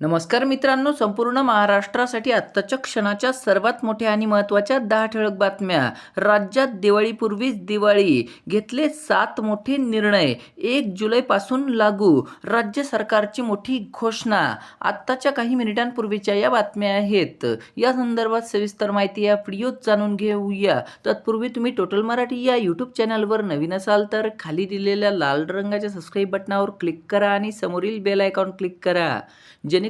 नमस्कार मित्रांनो संपूर्ण महाराष्ट्रासाठी आत्ताच्या क्षणाच्या सर्वात मोठ्या आणि महत्त्वाच्या दहा ठळक बातम्या. राज्यात दिवाळीपूर्वीच दिवाळी. घेतले सात मोठे निर्णय. एक जुलैपासून लागू. राज्य सरकारची मोठी घोषणा. आत्ताच्या काही मिनिटांपूर्वीच्या या बातम्या आहेत. या संदर्भात सविस्तर माहिती या व्हिडिओत जाणून घेऊया. तत्पूर्वी तुम्ही टोटल मराठी या यूट्यूब चॅनलवर नवीन असाल तर खाली दिलेल्या लाल रंगाच्या सबस्क्राईब बटनावर क्लिक करा आणि समोरील बेल आयकॉन क्लिक करा. जेणे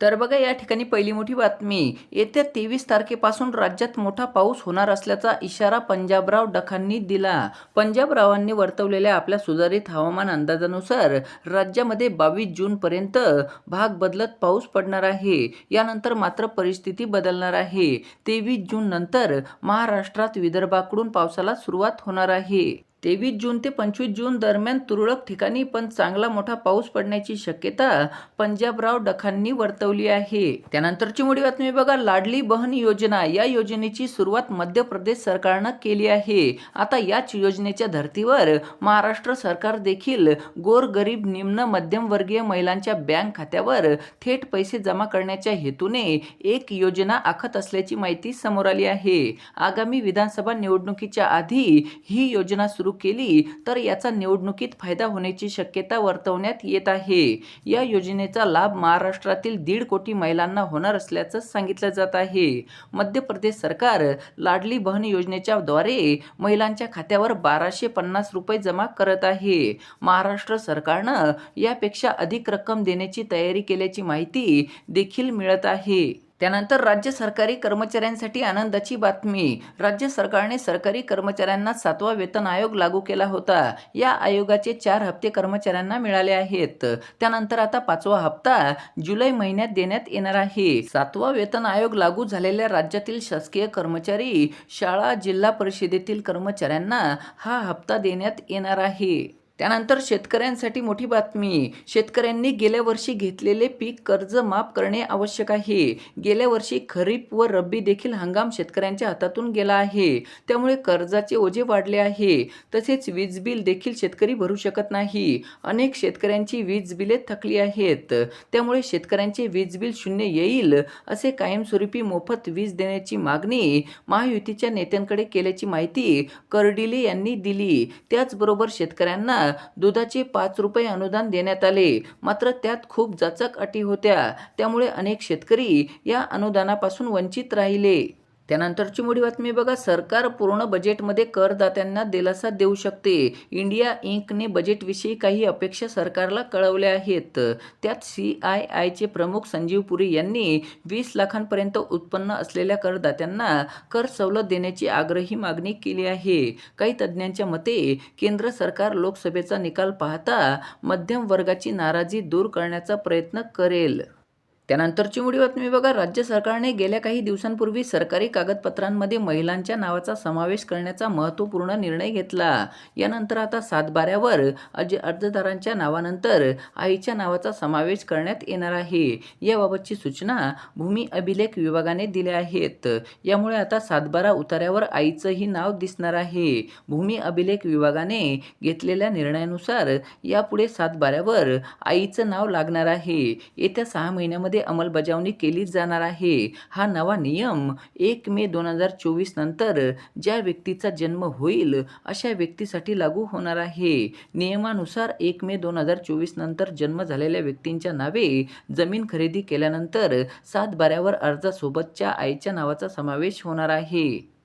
तर बघा या ठिकाणी पहिली मोठी बातमी. येत्या तेवीस तारखेपासून राज्यात मोठा पाऊस होणार असल्याचा इशारा पंजाबराव डखांनी दिला. पंजाबरावांनी वर्तवलेल्या आपल्या सुधारित हवामान अंदाजानुसार राज्यामध्ये बावीस जूनपर्यंत भाग बदलत पाऊस पडणार आहे. यानंतर मात्र परिस्थिती बदलणार आहे. तेवीस जून नंतर महाराष्ट्रात विदर्भाकडून पावसाला सुरुवात होणार आहे. तेवीस जून ते पंचवीस जून दरम्यान तुरळक ठिकाणी पण चांगला मोठा पाऊस पडण्याची शक्यता पंजाबराव डखांनी वर्तवली आहे. त्यानंतरची मोठी बातमी बघा. लाडली बहन योजना या योजनेची सुरुवात मध्य प्रदेश सरकारनं केली आहे. आता याच योजनेच्या धर्तीवर महाराष्ट्र सरकार देखील गोरगरीब निम्न मध्यमवर्गीय महिलांच्या बँक खात्यावर थेट पैसे जमा करण्याच्या हेतूने एक योजना आखत असल्याची माहिती समोर आली आहे. आगामी विधानसभा निवडणुकीच्या आधी ही योजना सुरू केली तर याचा निवडणुकीत फायदा होण्याची शक्यता वर्तवण्यात येत आहे. या योजनेचा लाभ महाराष्ट्रातील दीड कोटी महिलांना होणार असल्याचं सांगितलं जात आहे. मध्य प्रदेश सरकार लाडली बहन योजनेच्या द्वारे महिलांच्या खात्यावर बाराशे पन्नास रुपये जमा करत आहे. महाराष्ट्र सरकारनं यापेक्षा अधिक रक्कम देण्याची तयारी केल्याची माहिती देखील मिळत आहे. त्यानंतर राज्य सरकारी कर्मचाऱ्यांसाठी आनंदाची बातमी. राज्य सरकारने सरकारी कर्मचाऱ्यांना सातवा वेतन आयोग लागू केला होता. या आयोगाचे चार हप्ते कर्मचाऱ्यांना मिळाले आहेत. त्यानंतर आता पाचवा हप्ता जुलै महिन्यात देण्यात येणार आहे. सातवा वेतन आयोग लागू झालेल्या राज्यातील शासकीय कर्मचारी शाळा जिल्हा परिषदेतील कर्मचाऱ्यांना हा हप्ता देण्यात येणार आहे. त्यानंतर शेतकऱ्यांसाठी मोठी बातमी. शेतकऱ्यांनी गेल्या वर्षी घेतलेले पीक कर्ज माफ करणे आवश्यक आहे. गेल्या वर्षी खरीप व रब्बी देखील हंगाम शेतकऱ्यांच्या हातातून गेला आहे. त्यामुळे कर्जाचे ओझे वाढले आहे. तसेच वीज बिल देखील शेतकरी भरू शकत नाही. अनेक शेतकऱ्यांची वीज बिले थकली आहेत. त्यामुळे शेतकऱ्यांचे वीज बिल शून्य येईल असे कायमस्वरूपी मोफत वीज देण्याची मागणी महायुतीच्या नेत्यांकडे केल्याची माहिती कर्डिले यांनी दिली. त्याचबरोबर शेतकऱ्यांना दुधाचे पाच रुपये अनुदान देण्यात आले. मात्र त्यात खूप जाचक अटी होत्या. त्यामुळे अनेक शेतकरी या अनुदानापासून वंचित राहिले. त्यानंतरची मोठी बातमी बघा सरकार पूर्ण बजेटमध्ये करदात्यांना दिलासा देऊ शकते. इंडिया इंकने बजेटविषयी काही अपेक्षा सरकारला कळवल्या आहेत. त्यात सी आय आयचे प्रमुख संजीव पुरी यांनी वीस लाखांपर्यंत उत्पन्न असलेल्या करदात्यांना कर सवलत देण्याची आग्रही मागणी केली आहे. काही तज्ज्ञांच्या मते केंद्र सरकार लोकसभेचा निकाल पाहता मध्यम वर्गाची नाराजी दूर करण्याचा प्रयत्न करेल. त्यानंतरची मोठी बातमी बघा. राज्य सरकारने गेल्या काही दिवसांपूर्वी सरकारी कागदपत्रांमध्ये महिलांच्या नावाचा समावेश करण्याचा महत्त्वपूर्ण निर्णय घेतला. यानंतर आता सातबाऱ्यावर अज अर्जदारांच्या नावानंतर आईच्या नावाचा समावेश करण्यात येणार आहे. याबाबतची सूचना भूमी अभिलेख विभागाने दिल्या आहेत. यामुळे आता सातबारा उतार्यावर आईचंही नाव दिसणार आहे. भूमी अभिलेख विभागाने घेतलेल्या निर्णयानुसार यापुढे सातबाऱ्यावर आईचं नाव लागणार आहे. येत्या सहा महिन्यामध्ये मध्ये अंमलबजावणी केली जाणार आहे. हा नवा नियम एक मे दोन हजार चोवीस नंतर ज्या व्यक्तीचा जन्म होईल अशा व्यक्तीसाठी लागू होणार आहे. नियमानुसार एक मे दोन हजार चोवीस नंतर जन्म झालेल्या व्यक्तींच्या नावे जमीन खरेदी केल्यानंतर सात बाऱ्यावर अर्जासोबतच्या आईच्या नावाचा समावेश होणार आहे.